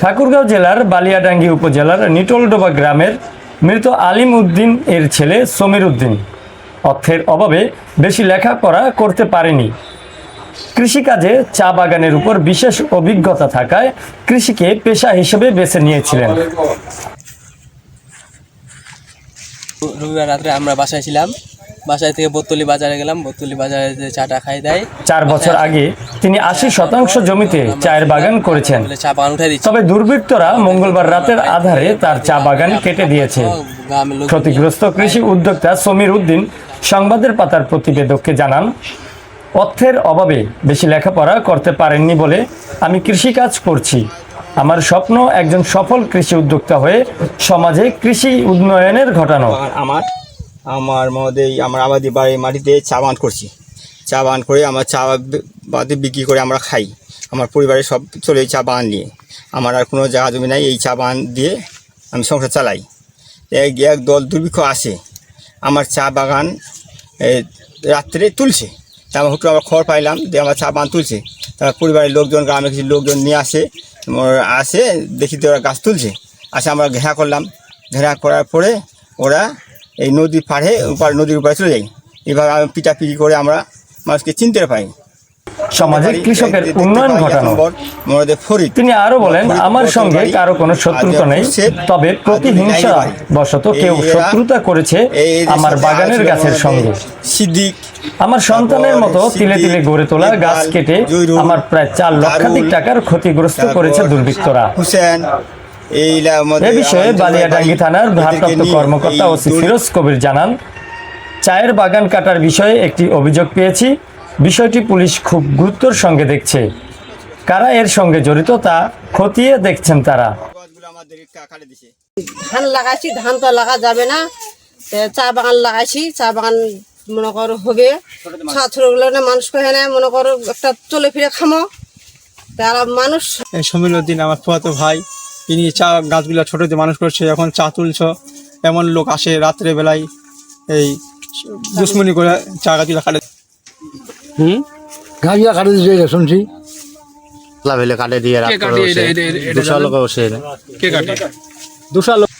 ঠাকুরগাঁও জেলার বালিয়াডাঙ্গি উপজেলার নিটোলডোবা গ্রামের মৃত আলিম উদ্দিন এর ছেলে সমীর উদ্দিন। অর্থের অভাবে বেশি লেখাপড়া করতে পারেনি। কৃষিকাজে চা বাগানের উপর বিশেষ অভিজ্ঞতা থাকায় কৃষিকে পেশা হিসেবে বেছে নিয়েছিলেন। রবিবার রাত্রে আমরা বাসায় ছিলাম। বাসায় থেকে বোতলি বাজারে গেলাম বোতলি বাজারে যে চাটা খাই দেয়। চার বছর আগে তিনি আশি শতাংশ জমিতে চায়ের বাগান করেছেন। চা বাগান উঠে দিচ্ছি। তবে দুর্বৃত্তরা মঙ্গলবার রাতের আধারে তার চা বাগান কেটে দিয়েছে। ক্ষতিগ্রস্ত কৃষি উদ্যোক্তা সমীর উদ্দিন সংবাদের পাতার প্রতিবেদককে জানান অর্থের অভাবে বেশি লেখাপড়া করতে পারেননি বলে আমি কৃষিকাজ করছি। আমার স্বপ্ন একজন সফল কৃষি উদ্যোক্তা হয়ে সমাজে কৃষি উন্নয়নের ঘটানো। আমার আমার মধ্যে আমার আবাদি বাড়ির মাটিতে চা বাগান করছি। চা বাগান করে আমরা চা বাদে বিক্রি করে আমরা খাই। আমার পরিবারের সব চলে এই চা বাগান নিয়ে। আমার আর কোনো জায়গা জমি নাই, এই চা বাগান দিয়ে আমি সংসার চালাই। এক এক দল দুর্ভিক্ষ আসে। আমার চা বাগান রাত্রে তুলছে। তা আমার হুটু আমরা খড় পাইলাম দিয়ে আমার চা বাগান তুলছে। তারপর পরিবারের লোকজন, গ্রামের কিছু লোকজন নিয়ে আসে। আসে, দেখি তো ওরা গাছ তুলছে। আসে আমরা ঘেরা করলাম। ঘেরা করার পরে ওরা এই নদী পাড়ে উপর নদীর উপরে চলে যাই। এভাবে আমি পিটাপিটি করে আমরা মানুষকে চিনতে পাই। সমাজে কৃষকের উন্নয়ন ঘটানো। তিনি আরও বলেন আমার সঙ্গে কারও কোনো শত্রুতা নেই তবে প্রতিহিংসা বশত কেউ শত্রুতা করেছে আমার বাগানের গাছের সঙ্গে। সিদ্দিক আমার সন্তানের মতো তিলে তিলে গড়ে তোলা গাছ কেটে আমার প্রায় চার লক্ষাধিক টাকার ক্ষতিগ্রস্ত করেছে দুর্বৃত্তরা। হুসেন এ বিষয়ে বালিয়াডাঙ্গি থানার ভারপ্রাপ্ত কর্মকর্তা ওসি ফিরোজ কবির জানান চায়ের বাগান কাটার বিষয়ে একটি অভিযোগ পেয়েছি। বিষয়টি পুলিশ খুব গুরুত্বর সঙ্গে দেখছে। কারা এর সঙ্গে জড়িত তা খতিয়ে দেখছেন তারা। ধান লাগাইছি ধান তো লাগা যাবে না। চা বাগান লাগাইছি চা বাগান মনে করো হবে। ছোট না মানুষ কহে না মনে করো একটা চলে ফিরে খামো। তারা মানুষ এই সমীর উদ্দিন আমার ফুয়াতো ভাই। ইনি চা গাছগুলো ছোটো যে মানুষ করছে এখন চা তুলছ। এমন লোক আসে রাত্রে বেলায় এই দুশ্মনি করে চা গাছগুলো কাটে। হুম? গাছগুলো কাটে দিয়ে শুনছি। লাভেলে কাটে দিয়ে দুশো লোক বসে। কে কাটে? দুশো লোক।